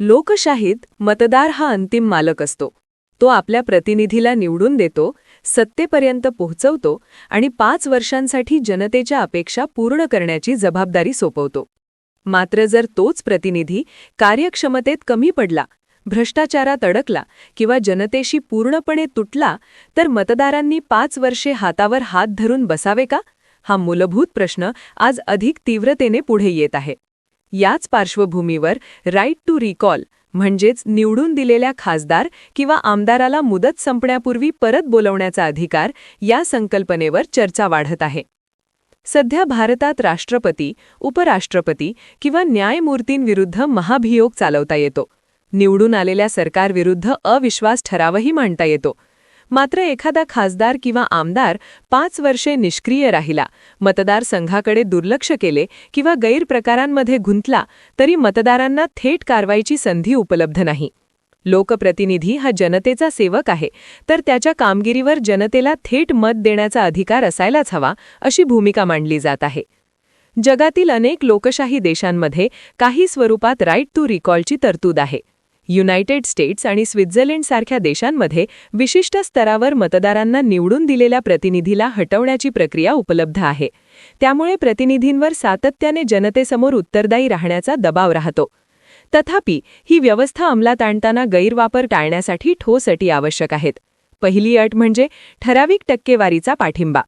लोकशाहीत मतदार हा अंतिम मालक असतो. तो आपल्या प्रतिनिधीला निवडून देतो सत्तेपर्यंत पोहोचवतो आणि पाच वर्षांसाठी जनतेच्या अपेक्षा पूर्ण करण्याची जबाबदारी सोपवतो. मात्र जर तोच प्रतिनिधी कार्यक्षमतेत कमी पडला भ्रष्टाचारात अडकला किंवा जनतेशी पूर्णपणे तुटला तर मतदारांनी पाच वर्षे हातावर हात धरून बसावे का? हा मूलभूत प्रश्न आज अधिक तीव्रतेने पुढे येत आहे. याच पार्श्वभूमीवर राईट टू रिकॉल म्हणजेच निवडून दिलेल्या खासदार किंवा आमदाराला मुदत संपण्यापूर्वी परत बोलवण्याचा अधिकार या संकल्पनेवर चर्चा वाढत आहे. सध्या भारतात राष्ट्रपती उपराष्ट्रपती किंवा न्यायमूर्तींविरुद्ध महाभियोग चालवता येतो. निवडून आलेल्या सरकारविरुद्ध अविश्वास ठरावही मांडता येतो. मात्र एखादा खासदार किंवा आमदार पाच वर्षे निष्क्रिय राहिला मतदारसंघाकडे दुर्लक्ष केले किंवा गैरप्रकारांमध्ये गुंतला तरी मतदारांना थेट कारवाईची संधी उपलब्ध नाही. लोकप्रतिनिधी हा जनतेचा सेवक आहे तर त्याच्या कामगिरीवर जनतेला थेट मत देण्याचा अधिकार असायलाच हवा अशी भूमिका मांडली जात आहे. जगातील अनेक लोकशाही देशांमध्ये काही स्वरूपात राईट टू रिकॉलची तरतूद आहे. युनायटेड स्टेट्स आणि स्वित्झर्लंडसारख्या देशांमध्ये विशिष्ट स्तरावर मतदारांना निवडून दिलेल्या प्रतिनिधीला हटवण्याची प्रक्रिया उपलब्ध आहे. त्यामुळे प्रतिनिधींवर सातत्याने जनतेसमोर उत्तरदायी राहण्याचा दबाव राहतो. तथापि ही व्यवस्था अंमलात आणताना गैरवापर टाळण्यासाठी ठोस अटी आवश्यक आहेत. पहिली अट म्हणजे ठराविक टक्केवारीचा पाठिंबा.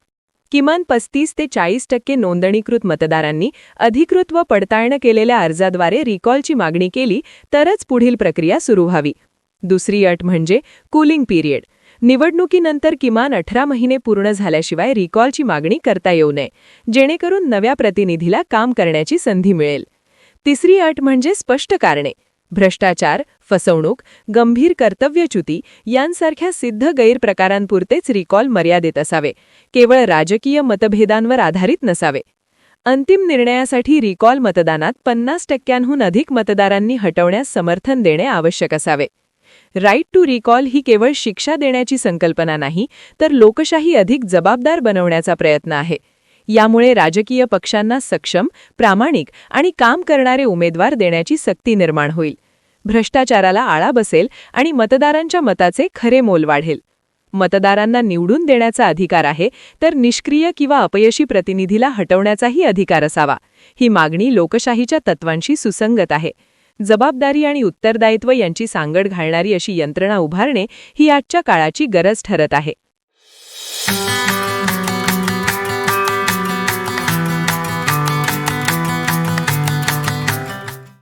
किमान पस्तीस ते चाळीस टक्के नोंदणीकृत मतदारांनी अधिकृत व पडताळणं केलेल्या अर्जाद्वारे रिकॉलची मागणी केली तरच पुढील प्रक्रिया सुरू व्हावी. दुसरी अट म्हणजे कूलिंग पिरियड. निवडणुकीनंतर किमान अठरा महिने पूर्ण झाल्याशिवाय रिकॉलची मागणी करता येऊ नये. जेणेकरून नव्या प्रतिनिधीला काम करण्याची संधी मिळेल. तिसरी अट म्हणजे स्पष्ट कारणे. भ्रष्टाचार फसवणूक गंभीर कर्तव्यच्युती यांसारख्या सिद्ध गैरप्रकारांपुरतेच रिकॉल मर्यादित असावे. केवळ राजकीय मतभेदांवर आधारित नसावे. अंतिम निर्णयासाठी रिकॉल मतदानात पन्नास टक्क्यांहून अधिक मतदारांनी हटवण्यास समर्थन देणे आवश्यक असावे. राईट टू रिकॉल ही केवळ शिक्षा देण्याची संकल्पना नाही तर लोकशाही अधिक जबाबदार बनवण्याचा प्रयत्न आहे. यामुळे राजकीय पक्षांना सक्षम प्रामाणिक आणि काम करणारे उमेदवार देण्याची सक्ती निर्माण होईल. भ्रष्टाचाराला आळा बसेल आणि मतदारांच्या मताचे खरे मोल वाढेल. मतदारांना निवडून देण्याचा अधिकार आहे तर निष्क्रिय किंवा अपयशी प्रतिनिधीला हटवण्याचाही अधिकार असावा. ही मागणी लोकशाहीच्या तत्वांशी सुसंगत आहे. जबाबदारी आणि उत्तरदायित्व यांची सांगड घालणारी अशी यंत्रणा उभारणे ही आजच्या काळाची गरज ठरत आहे.